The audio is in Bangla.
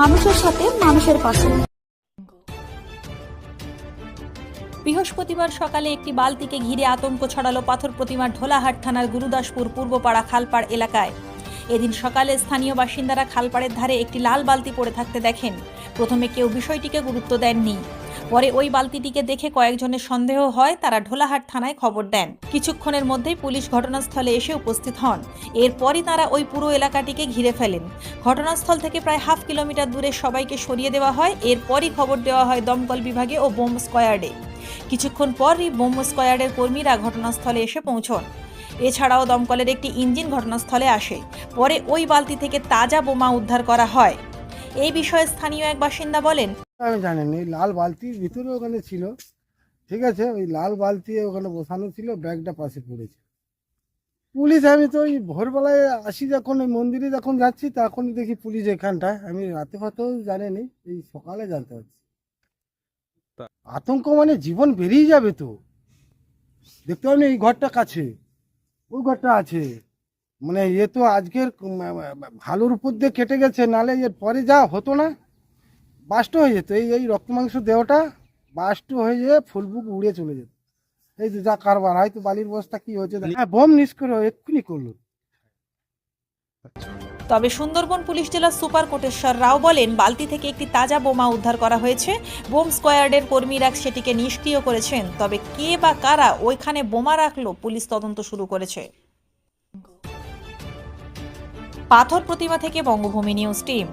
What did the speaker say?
মানুষের সাথে মানুষের পাশে। বৃহস্পতিবার সকালে একটি বালতিকে ঘিরে আতঙ্ক ছড়ালো পাথর প্রতিমার ঢোলাহাট থানার গুরুদাসপুর পূর্বপাড়া খালপাড় এলাকায়। এদিন সকালে স্থানীয় বাসিন্দারা খালপাড়ের ধারে একটি লাল বালতি পড়ে থাকতে দেখেন। প্রথমে কেউ বিষয়টিকে গুরুত্ব দেননি। পরে ওই বালতিটিকে দেখে কয়েকজনের সন্দেহ হয়, তারা ঢোলাহাট থানায় খবর দেন। কিছুক্ষণের মধ্যেই পুলিশ ঘটনাস্থলে এসে উপস্থিত হন। এরপরই তারা ওই পুরো এলাকাটিকে ঘিরে ফেলেন। ঘটনাস্থল থেকে প্রায় হাফ কিলোমিটার দূরে সবাইকে সরিয়ে দেওয়া হয়। এরপরই খবর দেওয়া হয় দমকল বিভাগে ও বোম স্কোয়ার্ডে কিছুক্ষণ পরই বোম স্কোয়ার্ডের কর্মীরা ঘটনাস্থলে এসে পৌঁছন। এছাড়াও দমকলের একটি ইঞ্জিন ঘটনাস্থলে আসে। পরে ওই বালতি থেকে তাজা বোমা উদ্ধার করা হয়। এই বিষয়ে স্থানীয় এক বাসিন্দা বলেন আমি জানি না এই লাল বালতির ভিতরে ওখানে ছিল ঠিক আছে? ওই লাল বালতি ওখানে বসানো ছিল ব্যাগটা পাশে পড়েছে। পুলিশ আমি তো ওই ভোরবেলায় আসি যখন ওই মন্দিরে যখন যাচ্ছি তখন দেখি পুলিশ এখানটায়। আমি রাতে ফাতেও জানিনি এই সকালে জানতে পারছি। আতঙ্ক মানে জীবন বেরিয়ে যাবে তো। দেখতে পাবেন এই ঘরটা কাছে ওই ঘরটা আছে। মানে এ তো আজকের ভালোর উপর দিয়ে কেটে গেছে নালে এর পরে যা হতো না বাস্ট হয়ে যেত। এই এই রক্ত মাংস দেহটা বাস্ট হয়ে যেয়ে ফুলবুক উড়ে চলে যেত। এই যে যা কারবার, হয়তো বালির বস্তা কি হয়েছে হ্যাঁ বোম নিষ্ক্রিয় এক্ষুনি করল। তবে সুন্দরবন পুলিশ জেলার সুপার কোটেশ্বর রাও বলেন, বালতি থেকে একটি তাজা বোমা উদ্ধার করা হয়েছে। বোম স্কোয়ার্ডের কর্মীরা সেটিকে নিষ্ক্রিয় করেছেন। তবে কে বা কারা ওইখানে বোমা রাখল, পুলিশ তদন্ত শুরু করেছে। পাথর প্রতিমা থেকে বঙ্গভূমি নিউজ টিম।